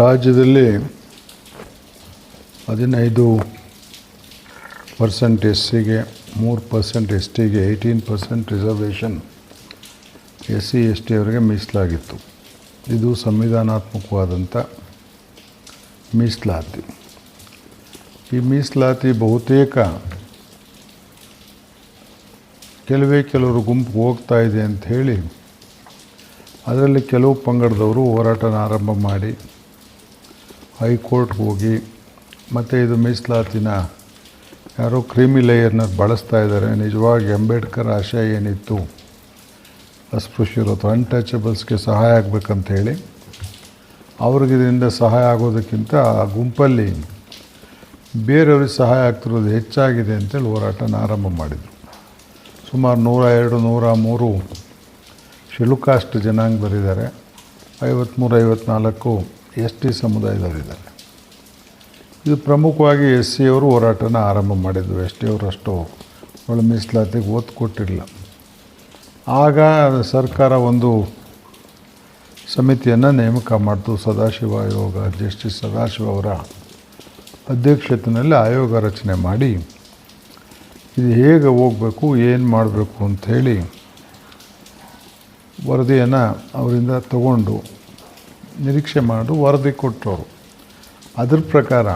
ರಾಜ್ಯದಲ್ಲಿ ಹದಿನೈದು percent S ಸಿಗೆ ಮೂರು ಪರ್ಸೆಂಟ್ ಎಸ್ ಟಿಗೆ eighteen percent reservation S C S T ಅವರಿಗೆ ಮೀಸಲಾಗಿತ್ತು. ಇದು ಸಂವಿಧಾನಾತ್ಮಕವಾದಂಥ ಮೀಸಲಾತಿ. ಈ ಮೀಸಲಾತಿ ಬಹುತೇಕ ಕೆಲವೇ ಕೆಲವರು ಗುಂಪು ಹೋಗ್ತಾ ಇದೆ ಅಂತ ಹೇಳಿ, ಅದರಲ್ಲಿ ಕೆಲವು ಪಂಗಡದವರು ಹೋರಾಟನ ಆರಂಭ ಮಾಡಿ ಹೈಕೋರ್ಟ್ಗೆ ಹೋಗಿ ಮತ್ತು ಇದು ಮೀಸಲಾತಿನ ಯಾರೋ ಕ್ರೀಮಿ ಲೇಯರ್ನ ಬಳಸ್ತಾ ಇದ್ದಾರೆ. ನಿಜವಾಗಿ ಅಂಬೇಡ್ಕರ್ ಆಶಯ ಏನಿತ್ತು? ಅಸ್ಪೃಶ್ಯರು ಅಥವಾ ಅನ್ಟಚಬಲ್ಸ್ಗೆ ಸಹಾಯ ಆಗಬೇಕಂತ ಹೇಳಿ ಅವ್ರಿಗೆ ಇದರಿಂದ ಸಹಾಯ ಆಗೋದಕ್ಕಿಂತ ಆ ಗುಂಪಲ್ಲಿ ಬೇರೆಯವ್ರಿಗೆ ಸಹಾಯ ಆಗ್ತಿರೋದು ಹೆಚ್ಚಾಗಿದೆ ಅಂತೇಳಿ ಹೋರಾಟನ ಆರಂಭ ಮಾಡಿದರು. ಸುಮಾರು ನೂರ ಎರಡು, ನೂರ ಮೂರು ಶೆಲುಕಾಸ್ಟ್ ಬರೀದಾರೆ ಐವತ್ತ್ಮೂರು ಐವತ್ನಾಲ್ಕು ಎಸ್ ಟಿ ಸಮುದಾಯದವರಿದ್ದಾರೆ. ಇದು ಪ್ರಮುಖವಾಗಿ ಎಸ್ ಸಿ ಅವರು ಹೋರಾಟನ ಆರಂಭ ಮಾಡಿದರು. ಎಸ್ ಟಿ ಅವರು ಅಷ್ಟು ಒಳ ಮೀಸಲಾತಿಗೆ ಒತ್ತು ಕೊಟ್ಟಿರಲಿಲ್ಲ ಆಗ ಸರ್ಕಾರ ಒಂದು ಸಮಿತಿಯನ್ನು ನೇಮಕ ಮಾಡಿತು. ಸದಾಶಿವ ಆಯೋಗ ಜಸ್ಟಿಸ್ ಸದಾಶಿವ ಅವರ ಅಧ್ಯಕ್ಷತೆಯಲ್ಲಿ ಆಯೋಗ ರಚನೆ ಮಾಡಿ, ಇದು ಹೇಗೆ ಹೋಗಬೇಕು, ಏನು ಮಾಡಬೇಕು ಅಂಥೇಳಿ ವರದಿಯನ್ನು ಅವರಿಂದ ತಗೊಂಡು ನಿರೀಕ್ಷೆ ಮಾಡಿ ವರದಿ ಕೊಟ್ಟರು ಅದ್ರ ಪ್ರಕಾರ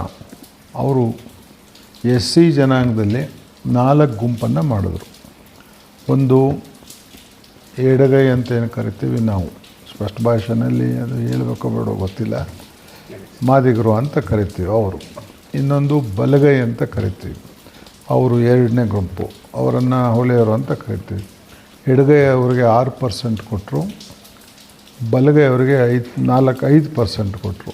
ಅವರು ಎಸ್ ಸಿ ಜನಾಂಗದಲ್ಲಿ ನಾಲ್ಕು ಗುಂಪನ್ನು ಮಾಡಿದ್ರು. ಒಂದು ಎಡಗೈ ಅಂತ ಏನು ಕರಿತೀವಿ ನಾವು. ಸ್ಪಷ್ಟ ಭಾಷೆನಲ್ಲಿ ಅದು ಹೇಳಬೇಕೋ ಬೇಡ ಗೊತ್ತಿಲ್ಲ. ಮಾದಿಗರು ಅಂತ ಕರಿತೀವಿ ಅವರು. ಇನ್ನೊಂದು ಬಲಗೈ ಅಂತ ಕರಿತೀವಿ. ಅವರು ಎರಡನೇ ಗುಂಪು. ಅವರನ್ನು ಹೊಳೆಯವರು ಅಂತ ಕರಿತೀವಿ. ಎಡಗೈ ಅವರಿಗೆ ಆರು ಪರ್ಸೆಂಟ್ ಕೊಟ್ಟರು ಬಲಗೈ ಅವರಿಗೆ ಐದು, ನಾಲ್ಕು, ಐದು ಪರ್ಸೆಂಟ್ ಕೊಟ್ಟರು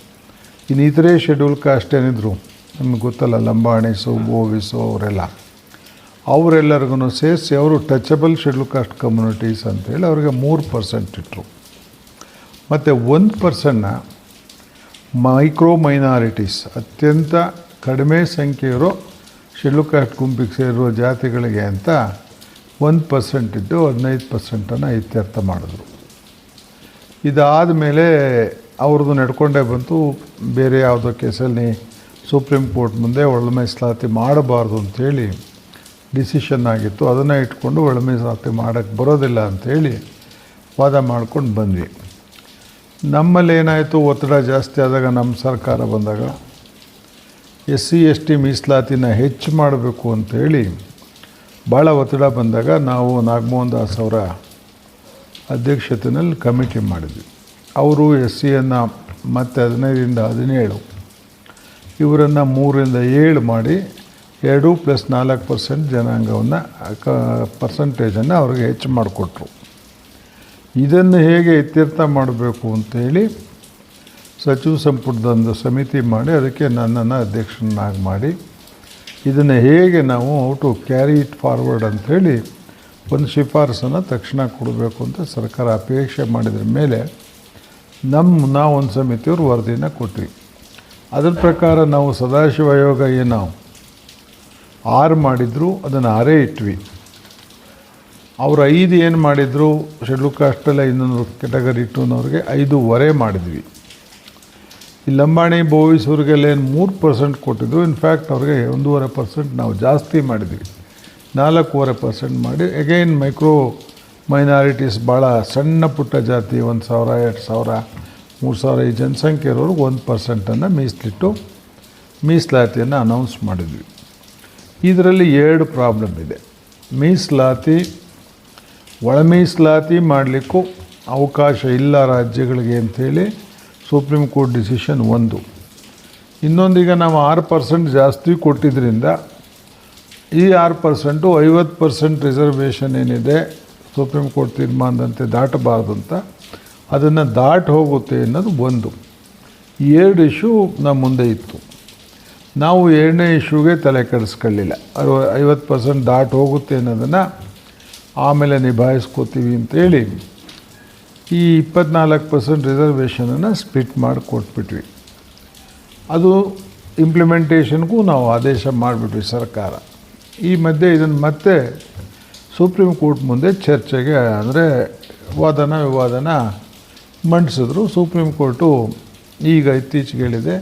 ಇನ್ನು ಇತರೆ ಶೆಡ್ಯೂಲ್ ಕಾಸ್ಟ್ ಏನಿದ್ರು, ನಮಗೆ ಗೊತ್ತಲ್ಲ ಲಂಬಾಣಿಸು ಬೋವಿಸು ವಿಸೋ ಅವರೆಲ್ಲ. ಅವರೆಲ್ಲರಿಗೂ ಸೇರಿಸಿ ಅವರು ಟಚಬಲ್ ಶೆಡ್ಯೂಲ್ ಕಾಸ್ಟ್ ಕಮ್ಯುನಿಟೀಸ್ ಅಂತೇಳಿ ಅವ್ರಿಗೆ ಮೂರು ಪರ್ಸೆಂಟ್ ಇಟ್ಟರು ಮತ್ತು ಒಂದು ಪರ್ಸೆಂಟ್ನ ಮೈಕ್ರೋ ಮೈನಾರಿಟೀಸ್ ಅತ್ಯಂತ ಕಡಿಮೆ ಸಂಖ್ಯೆ ಇರೋ ಶೆಡ್ಯೂಲ್ ಕಾಸ್ಟ್ ಗುಂಪಿಗೆ ಸೇರಿರೋ ಜಾತಿಗಳಿಗೆ ಅಂತ ಒಂದು ಪರ್ಸೆಂಟ್ ಇದ್ದು ಹದಿನೈದು ಪರ್ಸೆಂಟನ್ನು ಇತ್ಯರ್ಥ ಮಾಡಿದ್ರು. ಇದಾದ ಮೇಲೆ ಅವ್ರದ್ದು ನಡ್ಕೊಂಡೇ ಬಂತು. ಬೇರೆ ಯಾವುದೋ ಕೇಸಲ್ಲಿ ಸುಪ್ರೀಂ ಕೋರ್ಟ್ ಮುಂದೆ ಒಳ ಮೀಸಲಾತಿ ಮಾಡಬಾರ್ದು ಅಂಥೇಳಿ ಡಿಸಿಷನ್ ಆಗಿತ್ತು. ಅದನ್ನು ಇಟ್ಕೊಂಡು ಒಳ ಮೀಸಲಾತಿ ಮಾಡೋಕ್ಕೆ ಬರೋದಿಲ್ಲ ಅಂಥೇಳಿ ವಾದ ಮಾಡ್ಕೊಂಡು ಬಂದ್ವಿ. ನಮ್ಮಲ್ಲಿ ಏನಾಯಿತು? ಒತ್ತಡ ಜಾಸ್ತಿ ಆದಾಗ ನಮ್ಮ ಸರ್ಕಾರ ಬಂದಾಗ ಎಸ್ ಸಿ, ಎಸ್ ಟಿ ಮೀಸಲಾತಿನ ಹೆಚ್ಚು ಮಾಡಬೇಕು ಅಂಥೇಳಿ ಭಾಳ ಒತ್ತಡ ಬಂದಾಗ ನಾವು ನಾಗಮೋಹನ್ ದಾಸ್ ಅವರ ಅಧ್ಯಕ್ಷತೆಯಲ್ಲಿ ಕಮಿಟಿ ಮಾಡಿದ್ವಿ. ಅವರು ಎಸ್ ಸಿಯನ್ನು ಮತ್ತು ಹದಿನೈದರಿಂದ ಹದಿನೇಳು, ಇವರನ್ನು ಮೂರರಿಂದ ಏಳು ಮಾಡಿ ಎರಡು ಪ್ಲಸ್ ನಾಲ್ಕು ಪರ್ಸೆಂಟ್ ಜನಾಂಗವನ್ನು, ಕ, ಪರ್ಸಂಟೇಜನ್ನು ಅವ್ರಿಗೆ ಹೆಚ್ಚು ಮಾಡಿಕೊಟ್ರು. ಇದನ್ನು ಹೇಗೆ ಇತ್ಯರ್ಥ ಮಾಡಬೇಕು ಅಂತೇಳಿ ಸಚಿವ ಸಂಪುಟದೊಂದು ಸಮಿತಿ ಮಾಡಿ ಅದಕ್ಕೆ ನನ್ನನ್ನು ಅಧ್ಯಕ್ಷನಾಗಿ ಮಾಡಿ. ಇದನ್ನು ಹೇಗೆ ನಾವು ಟು ಕ್ಯಾರಿ ಇಟ್ ಫಾರ್ವರ್ಡ್ ಅಂಥೇಳಿ ಒಂದು ಶಿಫಾರಸನ್ನು ತಕ್ಷಣ ಕೊಡಬೇಕು ಅಂತ ಸರ್ಕಾರ ಅಪೇಕ್ಷೆ ಮಾಡಿದ್ರ ಮೇಲೆ ನಮ್ಮ ನಾವು ಒಂದು ಸಮಿತಿಯವರು ವರದಿನ ಕೊಟ್ವಿ. ಅದ್ರ ಪ್ರಕಾರ ನಾವು ಸದಾಶಿವ ಆಯೋಗ ಏನು ಆರು ಮಾಡಿದ್ರು, ಅದನ್ನು ಆರೇ ಇಟ್ವಿ. ಅವರು ಐದು ಏನು ಮಾಡಿದರು ಶೆಡ್ಯೂಲ್ ಕಾಸ್ಟೆಲ್ಲ ಇನ್ನೊಂದು ಕೆಟಗರಿ ಟೂನವ್ರಿಗೆ ಐದೂವರೆ ಮಾಡಿದ್ವಿ. ಈ ಲಂಬಾಣಿ ಬೋಯಿಸೋರಿಗೆಲ್ಲ ಏನು ಮೂರು ಪರ್ಸೆಂಟ್ ಕೊಟ್ಟಿದ್ರು, ಇನ್ಫ್ಯಾಕ್ಟ್ ಅವ್ರಿಗೆ ಒಂದೂವರೆ ಪರ್ಸೆಂಟ್ ನಾವು ಜಾಸ್ತಿ ಮಾಡಿದ್ವಿ. ನಾಲ್ಕೂವರೆ ಪರ್ಸೆಂಟ್ ಮಾಡಿ ಅಗೈನ್ ಮೈಕ್ರೋ ಮೈನಾರಿಟೀಸ್ ಭಾಳ ಸಣ್ಣ ಪುಟ್ಟ ಜಾತಿ, ಒಂದು ಸಾವಿರ, ಎರಡು ಸಾವಿರ, ಮೂರು ಸಾವಿರ ಈ ಜನಸಂಖ್ಯೆ ಇರೋರಿಗೆ ಒಂದು ಪರ್ಸೆಂಟನ್ನು ಮೀಸಲಿಟ್ಟು ಮೀಸಲಾತಿಯನ್ನು ಅನೌನ್ಸ್ ಮಾಡಿದ್ವಿ. ಇದರಲ್ಲಿ ಎರಡು ಪ್ರಾಬ್ಲಮ್ ಇದೆ. ಮೀಸಲಾತಿ ಒಳ ಮೀಸಲಾತಿ ಮಾಡಲಿಕ್ಕೂ ಅವಕಾಶ ಇಲ್ಲ ರಾಜ್ಯಗಳಿಗೆ ಅಂಥೇಳಿ ಸುಪ್ರೀಂ ಕೋರ್ಟ್ ಡಿಸಿಷನ್ ಒಂದು. ಇನ್ನೊಂದೀಗ ನಾವು ಆರು ಪರ್ಸೆಂಟ್ ಜಾಸ್ತಿ ಕೊಟ್ಟಿದ್ದರಿಂದ ಈ ಆರು ಪರ್ಸೆಂಟು ಐವತ್ತು ಪರ್ಸೆಂಟ್ ರಿಸರ್ವೇಷನ್ ಏನಿದೆ ಸುಪ್ರೀಂ ಕೋರ್ಟ್ ತೀರ್ಮಾನದಂತೆ ದಾಟಬಾರ್ದು ಅಂತ ಅದನ್ನು ದಾಟಿ ಹೋಗುತ್ತೆ ಅನ್ನೋದು ಒಂದು. ಎರಡು ಇಶ್ಯೂ ನಮ್ಮ ಮುಂದೆ ಇತ್ತು. ನಾವು ಎರಡನೇ ಇಶ್ಯೂಗೆ ತಲೆ ಕೆಡಿಸ್ಕೊಳ್ಳಿಲ್ಲ. ಅರವ, ಐವತ್ತು ಪರ್ಸೆಂಟ್ ದಾಟಿ ಹೋಗುತ್ತೆ ಅನ್ನೋದನ್ನು ಆಮೇಲೆ ನಿಭಾಯಿಸ್ಕೋತೀವಿ ಅಂತೇಳಿ ಈ ಇಪ್ಪತ್ನಾಲ್ಕು ಪರ್ಸೆಂಟ್ ರಿಸರ್ವೇಷನನ್ನು ಸ್ಪ್ಲಿಟ್ ಮಾಡಿ ಕೊಟ್ಬಿಟ್ವಿ. ಅದು ಇಂಪ್ಲಿಮೆಂಟೇಷನ್ಗೂ ನಾವು ಆದೇಶ ಮಾಡಿಬಿಟ್ವಿ ಸರ್ಕಾರ. ಈ ಮಧ್ಯೆ ಇದನ್ನು ಮತ್ತೆ ಸುಪ್ರೀಂ ಕೋರ್ಟ್ ಮುಂದೆ ಚರ್ಚೆಗೆ, ಅಂದರೆ ವಾದನ ವಿವಾದನ ಮಂಡಿಸಿದ್ರು. ಸುಪ್ರೀಂ ಕೋರ್ಟು ಈಗ ಇತ್ತೀಚೆಗೆ ಹೇಳಿದೆ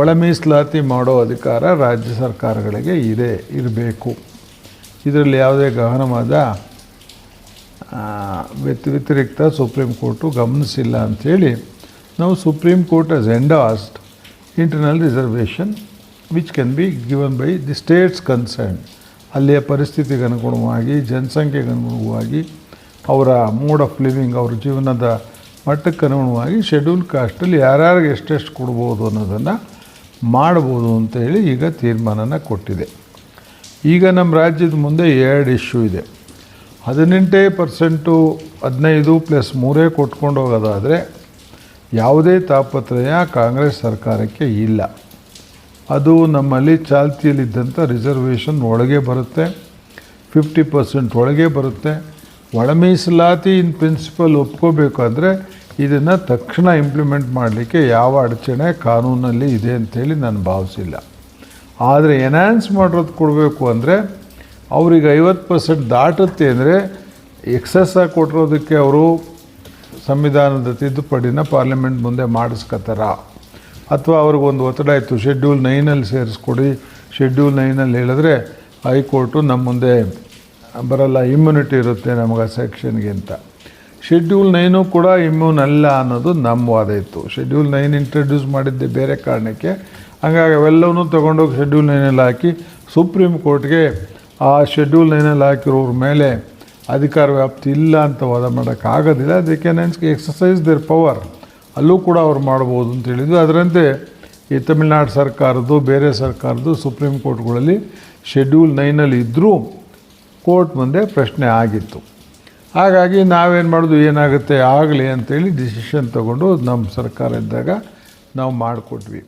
ಒಳ ಮೀಸಲಾತಿ ಮಾಡೋ ಅಧಿಕಾರ ರಾಜ್ಯ ಸರ್ಕಾರಗಳಿಗೆ ಇದೆ, ಇರಬೇಕು. ಇದರಲ್ಲಿ ಯಾವುದೇ ಗಹನವಾದ ವ್ಯತ್ ವ್ಯತಿ, ವ್ಯತಿರಿಕ್ತ ಸುಪ್ರೀಂ ಕೋರ್ಟು ಗಮನಿಸಿಲ್ಲ ಅಂಥೇಳಿ ನಾವು supreme court as endorsed internal reservation which can be given by the states concern ಅಲ್ಲಿಯ ಪರಿಸ್ಥಿತಿಗೆ ಅನುಗುಣವಾಗಿ, ಜನಸಂಖ್ಯೆಗೆ ಅನುಗುಣವಾಗಿ, ಅವರ ಮೋಡ್ ಆಫ್ ಲಿವಿಂಗ್, ಅವ್ರ ಜೀವನದ ಮಟ್ಟಕ್ಕೆ ಅನುಗುಣವಾಗಿ, ಶೆಡ್ಯೂಲ್ ಕಾಸ್ಟಲ್ಲಿ ಯಾರ್ಯಾರಿಗೆ ಎಷ್ಟೆಷ್ಟು ಕೊಡ್ಬೋದು ಅನ್ನೋದನ್ನು ಮಾಡ್ಬೋದು ಅಂತೇಳಿ ಈಗ ತೀರ್ಮಾನನ ಕೊಟ್ಟಿದೆ. ಈಗ ನಮ್ಮ ರಾಜ್ಯದ ಮುಂದೆ ಎರಡು ಇಶ್ಯೂ ಇದೆ. ಹದಿನೆಂಟೇ ಪರ್ಸೆಂಟು ಹದಿನೈದು ಪ್ಲಸ್ ಮೂರೇ ಕೊಟ್ಕೊಂಡು ಹೋಗೋದಾದರೆ ಯಾವುದೇ ತಾಪತ್ರಯ ಕಾಂಗ್ರೆಸ್ ಸರ್ಕಾರಕ್ಕೆ ಇಲ್ಲ. ಅದು ನಮ್ಮಲ್ಲಿ ಚಾಲ್ತಿಯಲ್ಲಿದ್ದಂಥ ರಿಸರ್ವೇಷನ್ ಒಳಗೆ ಬರುತ್ತೆ. ಫಿಫ್ಟಿ ಪರ್ಸೆಂಟ್ ಒಳಗೆ ಬರುತ್ತೆ. ಒಳ ಮೀಸಲಾತಿ ಇನ್ ಪ್ರಿನ್ಸಿಪಲ್ ಒಪ್ಕೋಬೇಕು ಅಂದರೆ ಇದನ್ನು ತಕ್ಷಣ ಇಂಪ್ಲಿಮೆಂಟ್ ಮಾಡಲಿಕ್ಕೆ ಯಾವ ಅಡಚಣೆ ಕಾನೂನಲ್ಲಿ ಇದೆ ಅಂತೇಳಿ ನಾನು ಭಾವಿಸಿಲ್ಲ. ಆದರೆ ಎನ್ಹ್ಯಾನ್ಸ್ ಮಾಡಿರೋದು ಕೊಡಬೇಕು ಅಂದರೆ ಅವ್ರಿಗೆ ಐವತ್ತು ಪರ್ಸೆಂಟ್ ದಾಟುತ್ತೆ ಅಂದರೆ ಎಕ್ಸಸ್ಸಾಗಿ ಕೊಟ್ಟಿರೋದಕ್ಕೆ ಅವರು ಸಂವಿಧಾನದ ತಿದ್ದುಪಡಿನ ಪಾರ್ಲಿಮೆಂಟ್ ಮುಂದೆ ಮಾಡಿಸ್ಕೊತಾರ ಅಥವಾ ಅವ್ರಿಗೊಂದು ಒತ್ತಡ ಇತ್ತು ಶೆಡ್ಯೂಲ್ ನೈನಲ್ಲಿ ಸೇರಿಸ್ಕೊಡಿ. ಶೆಡ್ಯೂಲ್ ನೈನಲ್ಲಿ ಹೇಳಿದ್ರೆ ಹೈಕೋರ್ಟು ನಮ್ಮ ಮುಂದೆ ಬರಲ್ಲ ಇಮ್ಯುನಿಟಿ ಇರುತ್ತೆ ನಮಗೆ ಆ ಸೆಕ್ಷನ್ಗೆ ಅಂತ. ಶೆಡ್ಯೂಲ್ ನೈನು ಕೂಡ ಇಮ್ಯೂನ್ ಅಲ್ಲ ಅನ್ನೋದು ನಮ್ಮ ವಾದ ಇತ್ತು. ಶೆಡ್ಯೂಲ್ ನೈನ್ ಇಂಟ್ರಡ್ಯೂಸ್ ಮಾಡಿದ್ದೆ ಬೇರೆ ಕಾರಣಕ್ಕೆ. ಹಂಗಾಗಿ ಅವೆಲ್ಲವನ್ನೂ ತೊಗೊಂಡೋಗಿ ಶೆಡ್ಯೂಲ್ ನೈನಲ್ಲಿ ಹಾಕಿ ಸುಪ್ರೀಂ ಕೋರ್ಟ್ಗೆ ಆ ಶೆಡ್ಯೂಲ್ ನೈನಲ್ಲಿ ಹಾಕಿರೋರ ಮೇಲೆ ಅಧಿಕಾರ ವ್ಯಾಪ್ತಿ ಇಲ್ಲ ಅಂತ ವಾದ ಮಾಡೋಕ್ಕಾಗೋದಿಲ್ಲ. They can exercise their power ಅಲ್ಲೂ ಕೂಡ ಅವ್ರು ಮಾಡ್ಬೋದು ಅಂತ ಹೇಳಿದ್ವಿ ಅದರಂತೆ ಈ ತಮಿಳ್ನಾಡು ಸರ್ಕಾರದ್ದು, ಬೇರೆ ಸರ್ಕಾರದ್ದು ಸುಪ್ರೀಂ ಕೋರ್ಟ್ಗಳಲ್ಲಿ ಶೆಡ್ಯೂಲ್ ನೈನಲ್ಲಿ ಇದ್ದರೂ ಕೋರ್ಟ್ ಮುಂದೆ ಪ್ರಶ್ನೆ ಆಗಿತ್ತು. ಹಾಗಾಗಿ ನಾವೇನು ಮಾಡೋದು, ಏನಾಗುತ್ತೆ ಆಗಲಿ ಅಂತೇಳಿ ಡಿಸಿಷನ್ ತಗೊಂಡು ನಮ್ಮ ಸರ್ಕಾರ ಇದ್ದಾಗ ನಾವು ಮಾಡಿಕೊಟ್ವಿ.